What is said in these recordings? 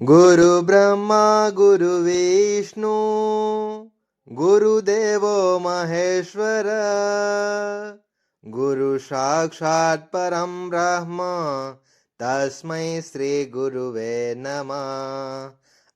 ગુરુ બ્રહ્મા ગુરુ વિષ્ણુ ગુરુદેવો મહેશ્વર ગુરુ સાક્ષાત પરમ બ્રહ્મ તસ્મૈ શ્રી ગુરુવે નમઃ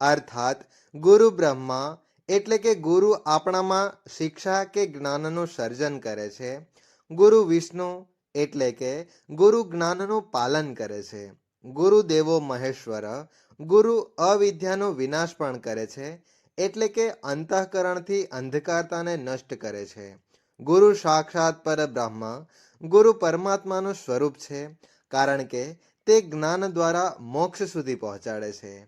અર્થાત ગુરુ બ્રહ્મા એટલે કે ગુરુ આપણામાં શિક્ષા કે જ્ઞાનનું સર્જન કરે છે. ગુરુ વિષ્ણુ એટલે કે ગુરુ જ્ઞાનનું પાલન કરે છે. ગુરુદેવો મહેશ્વર, ગુરુ અવિદ્યાનો વિનાશ પણ કરે છે, એટલે કે અંતઃકરણથી અંધકારતાને નષ્ટ કરે છે. ગુરુ સાક્ષાત પરબ્રહ્મ ગુરુ પરમાત્માનું સ્વરૂપ છે, કારણ કે તે જ્ઞાન દ્વારા મોક્ષ સુધી પહોંચાડે છે.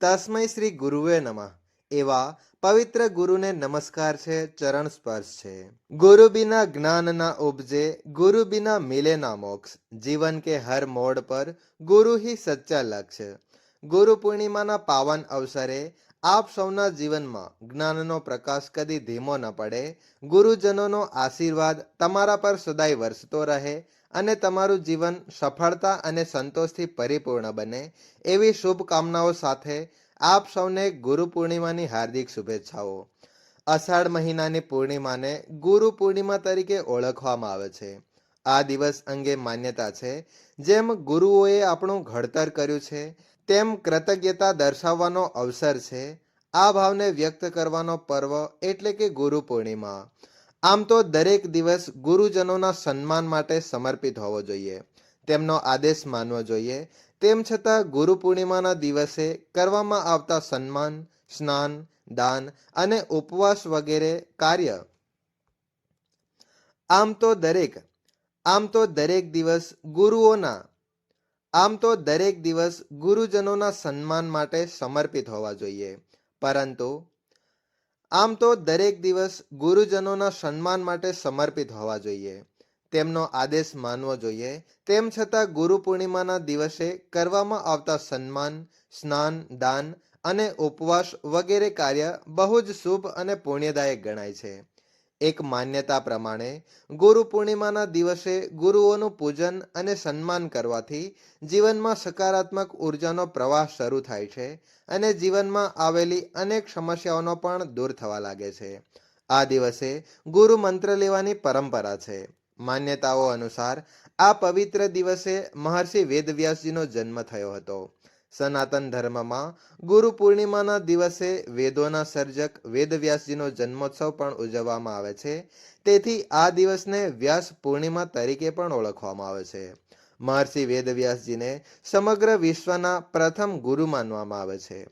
તસ્મય શ્રી ગુરુવે નમઃ. એવા પવિત્ર ગુરુને નમસ્કાર છે, ચરણ સ્પર્શ છે. ગુરુ બિના જ્ઞાન ઉપજે, ગુરુ બિના મિલે ના મોક્ષ. જીવન કે હર મોડ પર ગુરુ હી સચ્ચા લક્ષ્ય. ગુરુ પૂર્ણિમાના પાવન અવસરે આપ સૌના જીવનમાં જ્ઞાનનો પ્રકાશ કદી ધીમો ન પડે. ગુરુજનોનો આશીર્વાદ તમારા પર સદાય વરસતો રહે અને તમારું જીવન સફળતા અને સંતોષથી પરિપૂર્ણ બને. એવી શુભકામનાઓ સાથે આપ સૌને ગુરુ પૂર્ણિમાની હાર્દિક શુભેચ્છાઓ. અષાઢ મહિનાની પૂર્ણિમાને ગુરુ પૂર્ણિમા તરીકે ઓળખવામાં આવે છે. આ દિવસ અંગે માન્યતા છે, જેમ ગુરુઓએ આપણું ઘડતર કર્યું છે, તેમ કૃતજ્ઞતા દર્શાવવાનો અવસર છે, આ ભાવને વ્યક્ત કરવાનો પર્વ એટલે કે ગુરુ પૂર્ણિમા. આમ તો દરેક દિવસ ગુરુજનોના સન્માન માટે સમર્પિત હોવો જોઈએ. તેમનો આદેશ માનવો જોઈએ તેમ છતાં ગુરુ પૂર્ણિમાના દિવસે કરવામાં આવતા સન્માન, સ્નાન, દાન અને ઉપવાસ વગેરે કાર્ય. આમ તો દરેક, આમ તો દરેક દિવસ ગુરુઓના, આમ તો દરેક દિવસ ગુરુજનોના સન્માન માટે સમર્પિત હોવા જોઈએ. પરંતુ, આમ તો દરેક દિવસ ગુરુજનોના સન્માન માટે સમર્પિત હોવા જોઈએ. તેમનો આદેશ માનવો જોઈએ. તેમ છતાં ગુરુ પૂર્ણિમાના દિવસે કરવામાં આવતા સન્માન, સ્નાન, દાન અને ઉપવાસ વગેરે કાર્ય બહુ જ શુભ અને પુણ્યદાયક ગણાય છે. એક માન્યતા પ્રમાણે, ગુરુ પૂર્ણિમાના દિવસે ગુરુઓનું પૂજન અને સન્માન કરવાથી જીવનમાં સકારાત્મક ઉર્જાનો પ્રવાહ શરૂ થાય છે અને જીવનમાં આવેલી અનેક સમસ્યાઓનો પણ દૂર થવા લાગે છે. આ દિવસે ગુરુ મંત્ર લેવાની પરંપરા છે. માન્યતાઓ અનુસાર આ પવિત્ર દિવસે મહર્ષિ વેદવ્યાસજીનો જન્મ થયો હતો. સનાતન ધર્મમાં ગુરુ પૂર્ણિમાના દિવસે વેદોના સર્જક વેદવ્યાસજીનો જન્મોત્સવ પણ ઉજવવામાં આવે છે. તેથી આ દિવસને વ્યાસ પૂર્ણિમા તરીકે પણ ઓળખવામાં આવે છે. મહર્ષિ વેદવ્યાસજીને સમગ્ર વિશ્વના પ્રથમ ગુરુ માનવામાં આવે છે.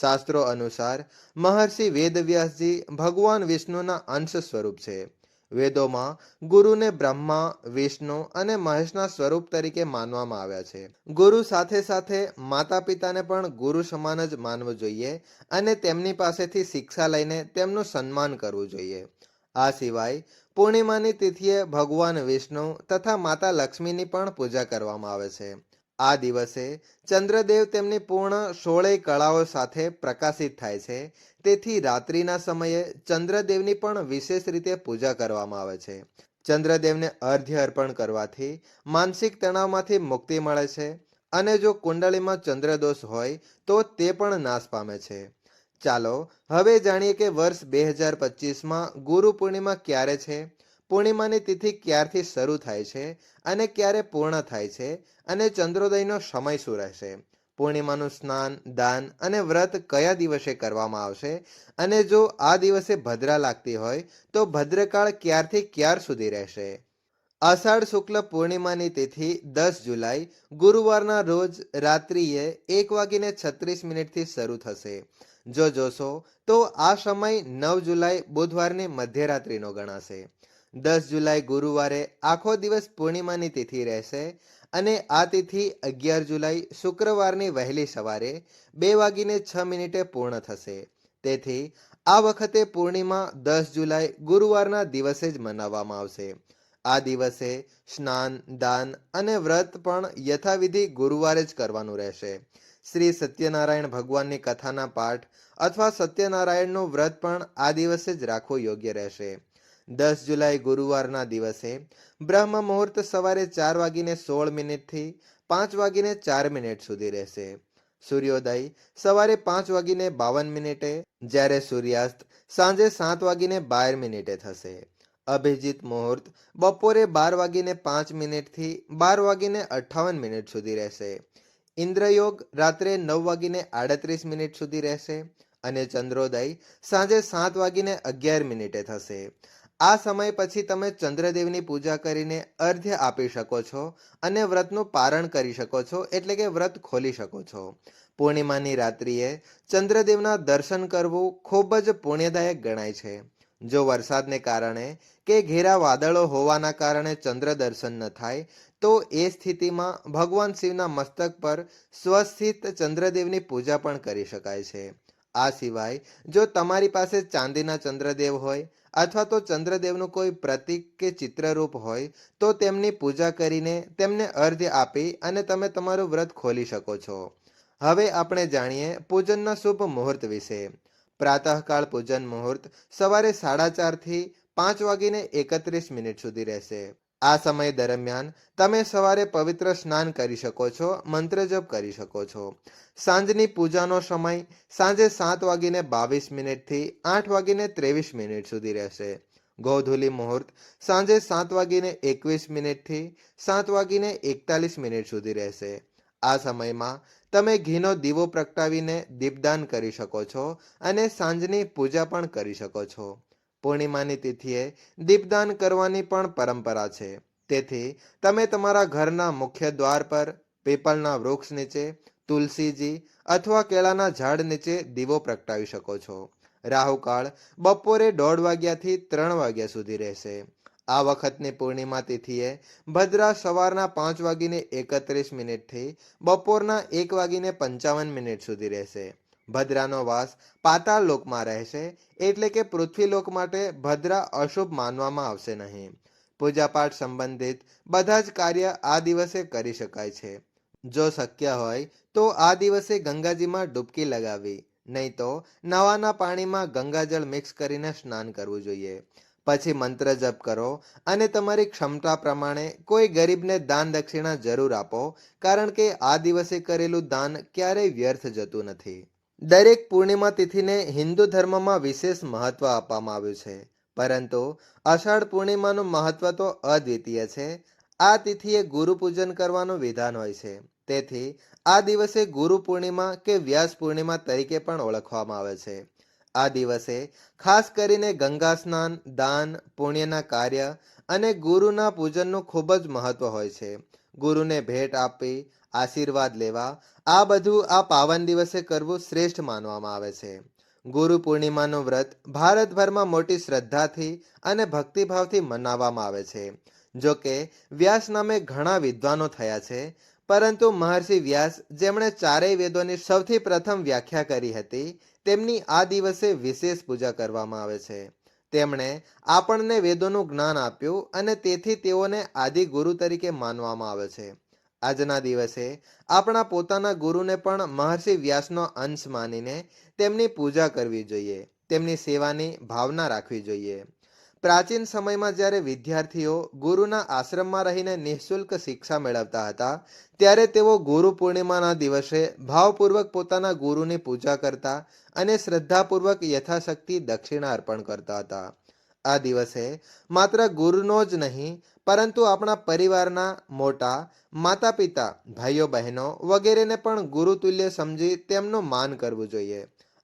શાસ્ત્રો અનુસાર મહર્ષિ વેદવ્યાસજી ભગવાન વિષ્ણુના અંશ સ્વરૂપ છે. વેદોમાં ગુરુને બ્રહ્મા, વિષ્ણુ અને મહેશના સ્વરૂપ તરીકે માનવામાં આવ્યા છે. ગુરુ સાથે સાથે માતા પિતાને પણ ગુરુ સમાન જ માનવું જોઈએ અને તેમની પાસેથી શિક્ષા લઈને તેમનું સન્માન કરવું જોઈએ. આ સિવાય પૂર્ણિમાની તિથિએ ભગવાન વિષ્ણુ તથા માતા લક્ષ્મીની પણ પૂજા કરવામાં આવે છે. આ દિવસે ચંદ્રદેવ તેમની પૂર્ણ સોળેય કળાઓ સાથે પ્રકાશિત થાય છે. તેથી રાત્રિના સમયે ચંદ્રદેવની પણ વિશેષ રીતે પૂજા કરવામાં આવે છે. ચંદ્રદેવને અર્ધ્ય અર્પણ કરવાથી માનસિક તણાવમાંથી મુક્તિ મળે છે અને જો કુંડળીમાં ચંદ્રદોષ હોય તો તે પણ નાશ પામે છે. ચાલો હવે જાણીએ કે વર્ષ બે હજાર પચીસમાં ગુરુ પૂર્ણિમા ક્યારે છે? પૂર્ણિમાની તિથિ ક્યારથી શરૂ થાય છે અને ક્યારે પૂર્ણ થાય છે અને ચંદ્રોદયનો સમય શું રહેશે? પૂર્ણિમાનું સ્નાન, દાન અને વ્રત કયા દિવસે કરવામાં આવશે? અને જો આ દિવસે ભદ્રા લાગતી હોય, તો ભદ્રકાળ ક્યારથી ક્યાર સુધી રહેશે? અષાઢ શુક્લ પૂર્ણિમાની તિથિ દસ જુલાઈ, ગુરુવારના રોજ રાત્રિએ એક વાગીને છત્રીસ મિનિટથી શરૂ થશે. જો જોશો, તો આ સમય નવ જુલાઈ બુધવારની મધ્યરાત્રિનો ગણાશે. દસ જુલાઈ ગુરુવારે આખો દિવસ પૂર્ણિમાની તિથિ રહેશે અને આ તિથિ અગિયાર જુલાઈ શુક્રવારની વહેલી સવારે બે વાગીને છ મિનિટે પૂર્ણ થશે. તેથી આ વખતે પૂર્ણિમા દસ જુલાઈ ગુરુવારના દિવસે જ મનાવવામાં આવશે. આ દિવસે સ્નાન, દાન અને વ્રત પણ યથાવિધિ ગુરુવારે જ કરવાનું રહેશે. શ્રી સત્યનારાયણ ભગવાનની કથાના પાઠ અથવા સત્યનારાયણનું વ્રત પણ આ દિવસે જ રાખવું યોગ્ય રહેશે. દસ જુલાઈ ગુરુવારના દિવસે બ્રહ્મ મુહૂર્ત સવારે ચાર વાગીને સોળ મિનિટથી પાંચ વાગીને ચાર મિનિટ સુધી રહેશે. સૂર્યોદય સવારે પાંચ વાગીને બાવન મિનિટે, જ્યારે સૂર્યાસ્ત સાંજે સાત વાગીને બાર મિનિટે થશે. અભિજીત મુહૂર્ત બપોરે બાર વાગીને પાંચ મિનિટથી બાર વાગીને અઠ્ઠાવન મિનિટ સુધી રહેશે. ઇન્દ્રયોગ રાત્રે નવ વાગીને આડત્રીસ મિનિટ સુધી રહેશે અને ચંદ્રોદય સાંજે સાત વાગીને અગિયાર મિનિટે થશે. આ સમય પછી તમે ચંદ્રદેવની પૂજા કરીને અર્ધ્ય આપી શકો છો અને વ્રતનું પારણ કરી શકો છો, એટલે કે વ્રત ખોલી શકો છો. પૂર્ણિમાની રાત્રિએ ચંદ્રદેવના દર્શન કરવું ખૂબ જ પુણ્યદાયક ગણાય છે. જો વરસાદને કારણે કે ઘેરા વાદળો હોવાના કારણે ચંદ્ર દર્શન ન થાય, તો એ સ્થિતિમાં ભગવાન શિવના મસ્તક પર સ્વસ્થિત ચંદ્રદેવની પૂજા પણ કરી શકાય છે. આ સિવાય જો તમારી પાસે ચાંદીના ચંદ્રદેવ હોય અથવા તો ચંદ્રદેવનું કોઈ પ્રતીક કે ચિત્રરૂપ હોય, તો તેમની પૂજા કરીને તેમને અર્ધ્ય આપી અને તમે તમારું વ્રત ખોલી શકો છો. હવે આપણે જાણીએ પૂજનના શુભ મુહૂર્ત વિશે. પ્રાતઃકાળ પૂજન મુહૂર્ત સવારે સાડા ચારથી પાંચ વાગીને એકત્રીસ મિનિટ સુધી રહેશે. આ સમય દરમિયાન તમે સવારે પવિત્ર સ્નાન કરી શકો છો મંત્ર જપ કરી શકો છો. સાંજની પૂજાનો સમય સાંજે સાત વાગીને બાવીસ મિનિટથી આઠ વાગીને ત્રેવીસ મિનિટ સુધી રહેશે. ગૌધુલી મુહૂર્ત સાંજે સાત વાગીને એકવીસ મિનિટથી સાત વાગીને એકતાલીસ મિનિટ સુધી રહેશે. આ સમયમાં તમે ઘીનો દીવો પ્રગટાવીને દીપદાન કરી શકો છો અને સાંજની પૂજા પણ કરી શકો છો. પૂર્ણિમાની તિથિએ દીપદાન કરવાની પણ પરંપરા છે. તેથી, તમે તમારા ઘરના મુખ્ય દ્વાર પર પીપલના વૃક્ષ નીચે, તુલસીજી અથવા કેળાના ઝાડ નીચે દીવો પ્રગટાવી શકો છો. રાહુકાળ બપોરે દોઢ વાગ્યાથી ત્રણ વાગ્યા સુધી રહેશે. આ વખતની પૂર્ણિમા તિથિએ ભદ્રા સવારના પાંચ વાગીને એકત્રીસ મિનિટથી બપોરના એક વાગીને પંચાવન મિનિટ સુધી રહેશે. ભદ્રાનો વાસ પાતાળ લોકમાં રહેશે એટલે કે પૃથ્વીલોક માટે ભદ્રા અશુભ માનવામાં આવશે નહીં. પૂજાપાઠ સંબંધિત બધા જ કાર્ય આ દિવસે કરી શકાય છે. જો શક્ય હોય તો આ દિવસે ગંગાજીમાં ડૂબકી લગાવી નહીં તો નવાના પાણીમાં ગંગાજળ મિક્સ કરીને સ્નાન કરવું જોઈએ. પછી મંત્ર જપ કરો અને તમારી ક્ષમતા પ્રમાણે કોઈ ગરીબને દાન દક્ષિણા જરૂર આપો, કારણ કે આ દિવસે કરેલું દાન ક્યારેય વ્યર્થ જતું નથી. દરેક પૂર્ણિમા તિથિને હિન્દુ ધર્મમાં વિશેષ મહત્વ આપવામાં આવ્યું છે. પરંતુ અષાઢ પૂર્ણિમાનું મહત્વ તો અદ્વિતીય છે. આ તિથિએ ગુરુ પૂજન કરવાનું વિધાન હોય છે. તેથી આ દિવસે ગુરુ પૂર્ણિમા કે વ્યાસ પૂર્ણિમા તરીકે પણ ઓળખવામાં આવે છે. આ દિવસે ખાસ કરીને ગંગા સ્નાન, દાન, પુણ્યના કાર્ય અને ગુરુના પૂજનનું ખૂબ જ મહત્વ હોય છે. ગુરુને ભેટ આપી આશીર્વાદ લેવા. આ બધું આ પાવન દિવસે કરવું શ્રેષ્ઠ માનવામાં આવે છે. ગુરુ પૂર્ણિમાનું વ્રત ભારતભરમાં મોટી શ્રદ્ધાથી અને ભક્તિભાવથી મનાવવામાં આવે છે. જો કે, વ્યાસ નામે ઘણા વિદ્વાનો થયા છે, પરંતુ મહર્ષિ વ્યાસ જેમણે ચારેય વેદોની સૌથી પ્રથમ વ્યાખ્યા કરી હતી, તેમની આ દિવસે વિશેષ પૂજા કરવામાં આવે છે. તેમણે આપણને વેદોનું જ્ઞાન આપ્યું અને તેથી તેઓને આદિ ગુરુ તરીકે માનવામાં આવે છે. આજના દિવસે આપણા પોતાના ગુરુને પણ મહર્ષિ વ્યાસનો અંશ માનીને તેમની પૂજા કરવી જોઈએ, તેમની સેવાની ભાવના રાખવી જોઈએ. પ્રાચીન સમયમાં જ્યારે વિદ્યાર્થીઓ ગુરુના આશ્રમમાં રહીને નિઃશુલ્ક શિક્ષા મેળવતા હતા, ત્યારે તેઓ ગુરુ પૂર્ણિમાના દિવસે ભાવપૂર્વક પોતાના ગુરુની પૂજા કરતા અને શ્રદ્ધાપૂર્વક યથાશક્તિ દક્ષિણા અર્પણ કરતા હતા. આ દિવસે માત્ર ગુરુનો જ નહીં, પરંતુ આપણા પરિવારના મોટા માતા પિતા ભાઈઓ બહેનો વગેરેને પણ ગુરુતુલ્ય સમજી તેમનું માન કરવું જોઈએ.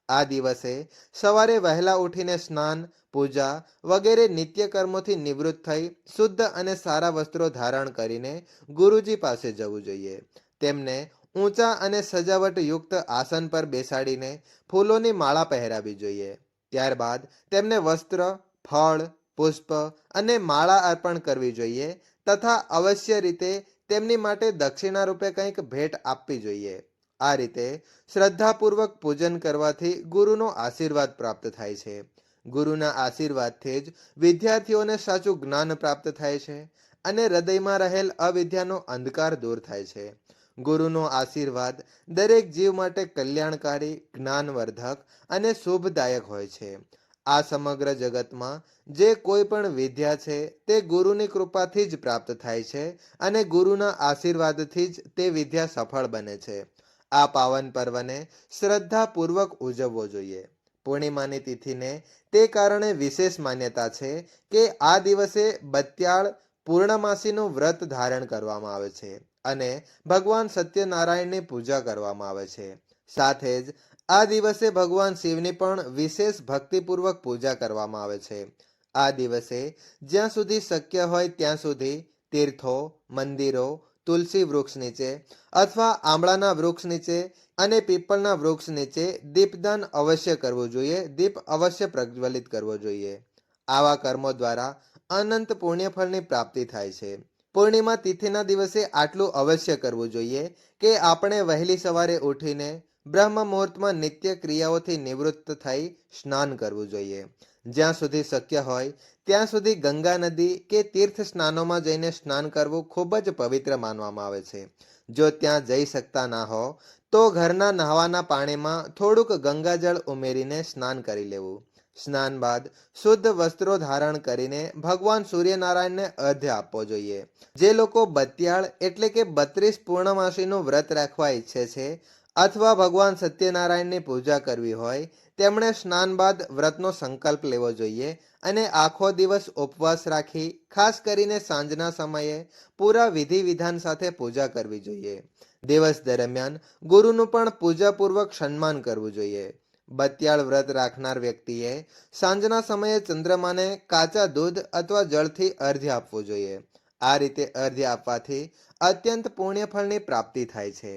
આ દિવસે સવારે વહેલા ઉઠીને સ્નાન, પૂજા વગેરે નિત્ય કર્મોથી નિવૃત્ત થઈ શુદ્ધ અને સારા વસ્ત્રો ધારણ કરીને ગુરુજી પાસે જવું જોઈએ. તેમને ઊંચા અને સજાવટ યુક્ત આસન પર બેસાડીને ફૂલોની માળા પહેરાવી જોઈએ. ત્યારબાદ તેમને વસ્ત્ર ફળ, પુષ્પ અને માળા અર્પણ કરવી જોઈએ તથા અવશ્ય રીતે તેમની માટે દક્ષિણા રૂપે કંઈક ભેટ આપવી જોઈએ. આ રીતે શ્રદ્ધાપૂર્વક પૂજન કરવાથી ગુરુનો આશીર્વાદ પ્રાપ્ત થાય છે. ગુરુના આશીર્વાદથી જ વિદ્યાર્થીઓને સાચું જ્ઞાન પ્રાપ્ત થાય છે અને હૃદયમાં રહેલ અવિદ્યાનો અંધકાર દૂર થાય છે. ગુરુનો આશીર્વાદ દરેક જીવ માટે કલ્યાણકારી, જ્ઞાનવર્ધક અને શુભદાયક હોય છે. આ સમગ્ર જગતમાં જે કોઈ પણ વિદ્યા છે, તે ગુરુની કૃપાથી જ પ્રાપ્ત થાય છે અને ગુરુના આશીર્વાદથી જ તે વિદ્યા સફળ બને છે. આ પાવન પર્વને શ્રદ્ધાપૂર્વક ઉજવવો જોઈએ. પૂર્ણિમાની તિથિને તે કારણે વિશેષ માન્યતા છે કે આ દિવસે બત્યાળ પૂર્ણમાસીનું વ્રત ધારણ કરવામાં આવે છે અને ભગવાન સત્યનારાયણની પૂજા કરવામાં આવે છે. સાથે જ આ દિવસે ભગવાન શિવની પણ વિશેષ ભક્તિપૂર્વક પૂજા કરવામાં આવે છે. આ દિવસે જ્યાં સુધી શક્ય હોય ત્યાં સુધી તીર્થો, મંદિરો, તુલસી વૃક્ષ નીચે અથવા આંબળાના વૃક્ષ નીચે અને પીપળના વૃક્ષ નીચે દીપદાન અવશ્ય કરવું જોઈએ. દીપ અવશ્ય પ્રજ્વલિત કરવો જોઈએ. આવા કર્મો દ્વારા અનંત પુણ્યફળની પ્રાપ્તિ થાય છે. પૂર્ણિમા તિથિના દિવસે આટલું અવશ્ય કરવું જોઈએ કે આપણે વહેલી સવારે ઉઠીને બ્રહ્મ મુહૂર્તમાં નિત્ય ક્રિયાઓથી નિવૃત્ત થઈ સ્નાન કરવું જોઈએ. જ્યાં સુધી શક્ય હોય, ત્યાં સુધી ગંગા નદી કે તીર્થ સ્નાનોમાં જઈને સ્નાન કરવું ખૂબ જ પવિત્ર માનવામાં આવે છે. જો ત્યાં જઈ શકતા ના હો, તો ઘરના નહાવાના પાણીમાં થોડુંક ગંગાજળ ઉમેરીને સ્નાન કરી લેવું. સ્નાન બાદ શુદ્ધ વસ્ત્રો ધારણ કરીને ભગવાન સૂર્યનારાયણને અર્ધ્ય આપવો જોઈએ. જે લોકો બત્યાળ એટલે કે બત્રીસ પૂર્ણમાસીનું વ્રત રાખવા ઈચ્છે છે અથવા ભગવાન સત્યનારાયણની પૂજા કરવી હોય, તેમણે સ્નાન બાદ વ્રતનો સંકલ્પ લેવો જોઈએ અને આખો દિવસ ઉપવાસ રાખી, ખાસ કરીને સાંજના સમયે, પૂરા વિધિ વિધાન સાથે પૂજા કરવી જોઈએ. દિવસ દરમિયાન ગુરુનું પણ પૂજાપૂર્વક સન્માન કરવું જોઈએ. બત્યાળ વ્રત રાખનાર વ્યક્તિએ સાંજના સમયે ચંદ્રમાને કાચા દૂધ અથવા જળથી અર્ધ્ય આપવું જોઈએ. આ રીતે અર્ધ્ય આપવાથી અત્યંત પુણ્યફળની પ્રાપ્તિ થાય છે.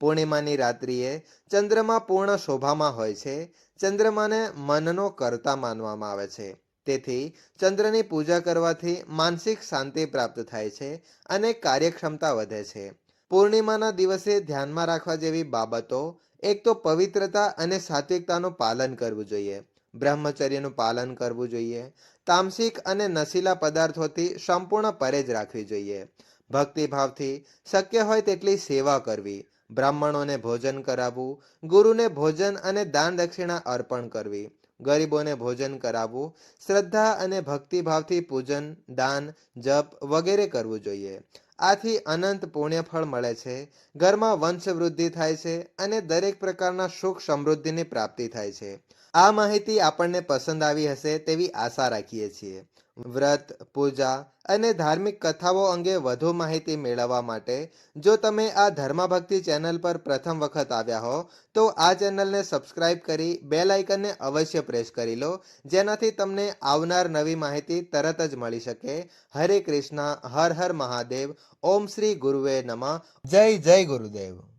પૂર્ણિમાની રાત્રિએ ચંદ્રમા પૂર્ણ શોભામાં હોય છે. ચંદ્રમાને મનનો કરતા માનવામાં આવે છે. તેથી ચંદ્રની પૂજા કરવાથી માનસિક શાંતિ પ્રાપ્ત થાય છે અને કાર્યક્ષમતા વધે છે. પૂર્ણિમાના દિવસે ધ્યાનમાં રાખવા જેવી બાબતો, એક તો પવિત્રતા અને સાત્વિકતાનું પાલન કરવું જોઈએ. બ્રહ્મચર્યનું પાલન કરવું જોઈએ. તામસિક અને નશીલા પદાર્થોથી સંપૂર્ણ પરેજ રાખવી જોઈએ. ભક્તિભાવથી શક્ય હોય તેટલી સેવા કરવી. બ્રાહ્મણોને ભોજન કરાવવું, ગુરુને ભોજન અને દાન દક્ષિણા અર્પણ કરવી, ગરીબોને ભોજન કરાવવું, શ્રદ્ધા અને ભક્તિભાવથી પૂજન, દાન, જપ વગેરે કરવું જોઈએ. આથી અનંત પુણ્યફળ મળે છે, ઘરમાં વંશ વૃદ્ધિ થાય છે અને દરેક પ્રકારના સુખ સમૃદ્ધિની પ્રાપ્તિ થાય છે. આ માહિતી આપણને પસંદ આવી હશે તેવી આશા રાખીએ છીએ. વ્રત, પૂજા અને ધાર્મિક કથાઓ અંગે વધુ માહિતી મેળવવા માટે જો તમે આ ધર્મભક્તિ ચેનલ પર પ્રથમ વખત આવ્યા હો, તો આ ચેનલને સબસ્ક્રાઇબ કરી બેલ આઇકનને અવશ્ય પ્રેસ કરી લો, જેનાથી તમને આવનાર નવી માહિતી તરત જ મળી શકે. હરે કૃષ્ણ, હર હર મહાદેવ, ઓમ શ્રી ગુરુવે નમઃ. જય જય ગુરુદેવ.